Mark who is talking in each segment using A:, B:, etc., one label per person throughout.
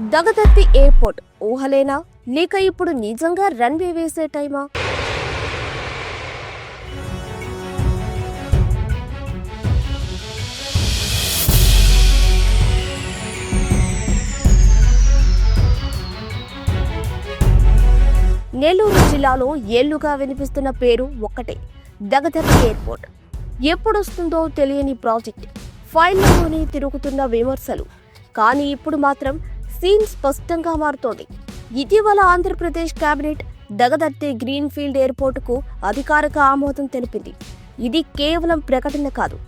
A: Dagadarthi airport ఊహలేనా? లేక ఇప్పుడు నిజంగా రన్వే వేసే టైమా? నెల్లూరు జిల్లాలో ఏళ్ళుగా వినిపిస్తున్న పేరు ఒక్కటే దగదత్తి ఎయిర్పోర్ట్. ఎప్పుడొస్తుందో తెలియని ప్రాజెక్ట్. ఫైల్లోనే తిరుగుతున్న విమర్శలు. కానీ ఇప్పుడు మాత్రం సీన్ స్పష్టంగా మారుతోంది. ఇటీవల ఆంధ్రప్రదేశ్ కేబినెట్ దగదర్తి గ్రీన్ఫీల్డ్ ఎయిర్పోర్టుకు అధికారిక ఆమోదం తెలిపింది. ఇది కేవలం ప్రకటన కాదు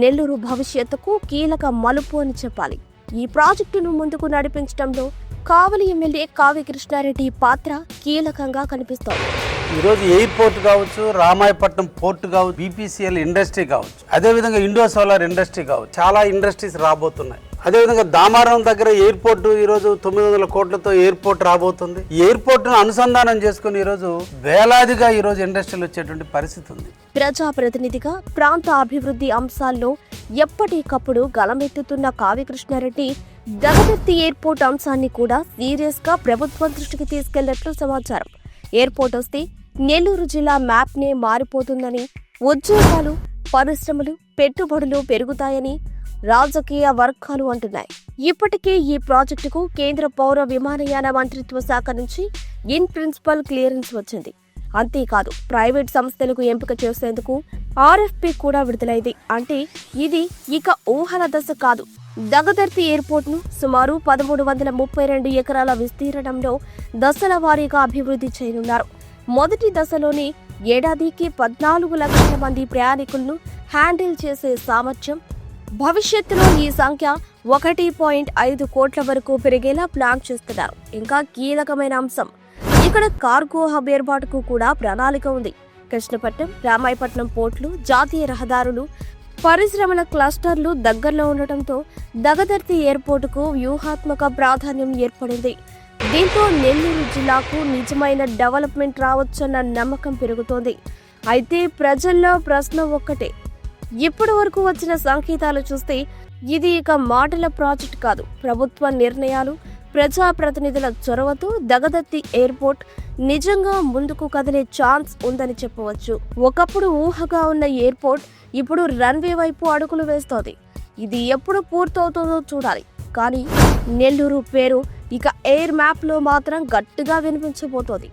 A: నెల్లూరు భవిష్యత్తుకు కీలక మలుపు అని చెప్పాలి. ఈ ప్రాజెక్టును ముందుకు నడిపించడంలో కావలి ఎమ్మెల్యే కావి కృష్ణారెడ్డి పాత్ర కీలకంగా కనిపిస్తోంది.
B: ఈరోజు ఎయిర్పోర్ట్ కావచ్చు రామాయపట్నం పోర్ట్ కావచ్చు బీపీసీఎల్ ఇండస్ట్రీ కావచ్చు అదేవిధంగా ఇండో సోలార్ ఇండస్ట్రీ కావచ్చు చాలా ఇండస్ట్రీస్ రాబోతున్నాయి. అదేవిధంగా దామారం దగ్గర ఎయిర్పోర్ట్ ఈరోజు తొమ్మిది వందల కోట్లతో ఎయిర్పోర్ట్ రాబోతుంది. ఎయిర్పోర్ట్ను అనుసంధానం చేసుకుని ఈరోజు వేలాదిగా ఈరోజు ఇండస్ట్రీలు వచ్చేటువంటి పరిస్థితి ఉంది.
A: ప్రజాప్రతినిధిగా ప్రాంత అభివృద్ధి అంశాల్లో ఎప్పటికప్పుడు గలమెత్తుతున్న కావ్యకృష్ణారెడ్డి కృష్ణారెడ్డి ఎయిర్పోర్ట్ అంశాన్ని కూడా సీరియస్గా ప్రభుత్వం దృష్టికి తీసుకెళ్ళినట్లు సమాచారం. ఎయిర్పోర్ట్ వస్తే నెల్లూరు జిల్లా మ్యాప్నే మారిపోతుందని ఉద్యోగాలు పరిశ్రమలు పెట్టుబడులు పెరుగుతాయని రాజకీయ వర్గాలు అంటున్నాయి. ఇప్పటికే ఈ ప్రాజెక్టుకు కేంద్ర పౌర విమానయాన మంత్రిత్వ శాఖ నుంచి ఇన్ ప్రిన్సిపల్ క్లియరెన్స్ వచ్చింది. అంతేకాదు ప్రైవేట్ సంస్థలకు ఎంపిక చేసేందుకు ఆర్ఎఫ్పి కూడా విడుదలైంది. అంటే ఇది ఇక ఊహల దశ కాదు. దగదర్తి ఎయిర్పోర్ట్ను సుమారు పదమూడు వందల ముప్పై రెండు ఎకరాల విస్తీర్ణంలో దశల వారీగా అభివృద్ధి చేయనున్నారు. మొదటి దశలోనే ఏడాదికి పద్నాలుగు లక్షల మంది ప్రయాణికులను హ్యాండిల్ చేసే సామర్థ్యం భవిష్యత్తులో ఈ సంఖ్య ఒకటి పాయింట్ ఐదు కోట్ల వరకు పెరిగేలా ప్లాన్ చేస్తున్నారు. ఇంకా కీలకమైన అంశం ఇక్కడ కార్గో హబ్ ఏర్పాటుకు కూడా ప్రణాళిక ఉంది. కృష్ణపట్నం రామాయపట్నం పోర్టులు జాతీయ రహదారులు పరిశ్రమల క్లస్టర్లు దగ్గరలో ఉండటంతో దగదర్తి ఎయిర్పోర్టుకు వ్యూహాత్మక ప్రాధాన్యం ఏర్పడింది. దీంతో నెల్లూరు జిల్లాకు నిజమైన డెవలప్మెంట్ రావచ్చన్న నమ్మకం పెరుగుతోంది. అయితే ప్రజల్లో ప్రశ్న ఒక్కటే ఇప్పటి వరకు వచ్చిన సంకేతాలు చూస్తే ఇది ఇక మాటల ప్రాజెక్ట్ కాదు. ప్రభుత్వ నిర్ణయాలు ప్రజాప్రతినిధుల చొరవతో దగదత్తి ఎయిర్పోర్ట్ నిజంగా ముందుకు కదిలే ఛాన్స్ ఉందని చెప్పవచ్చు. ఒకప్పుడు ఊహగా ఉన్న ఎయిర్పోర్ట్ ఇప్పుడు రన్వే వైపు అడుగులు వేస్తోంది. ఇది ఎప్పుడు పూర్తవుతుందో చూడాలి. కానీ నెల్లూరు పేరు ఇక ఎయిర్ మ్యాప్లో మాత్రం గట్టిగా వినిపించబోతోంది.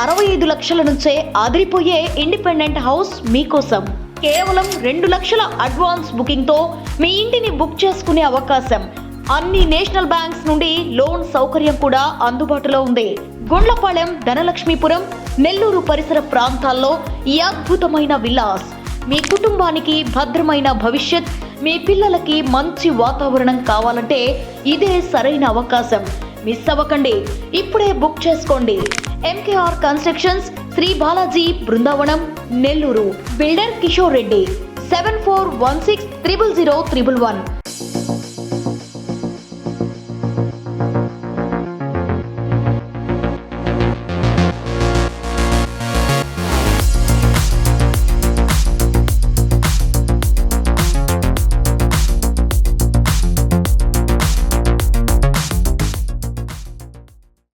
C: అరవై ఐదు లక్షల నుంచే అదిరిపోయే ఇండిపెండెంట్ హౌస్ మీకోసం. కేవలం రెండు లక్షల అడ్వాన్స్ బుకింగ్తో మీ ఇంటిని బుక్ చేసుకునే అవకాశం. అన్ని నేషనల్ బ్యాంక్స్ నుండి లోన్ సౌకర్యం కూడా అందుబాటులో ఉంది. గుండ్లపాలెం ధనలక్ష్మీపురం నెల్లూరు పరిసర ప్రాంతాల్లో ఈ అద్భుతమైన విలాస్ మీ కుటుంబానికి భద్రమైన భవిష్యత్ మీ పిల్లలకి మంచి వాతావరణం కావాలంటే ఇదే సరైన అవకాశం. మిస్ అవ్వకండి. ఇప్పుడే బుక్ చేసుకోండి. MKR constructions Shri Balaji Brindavanam Nellore. Builder Kishore Reddy seven four one six triple zero triple one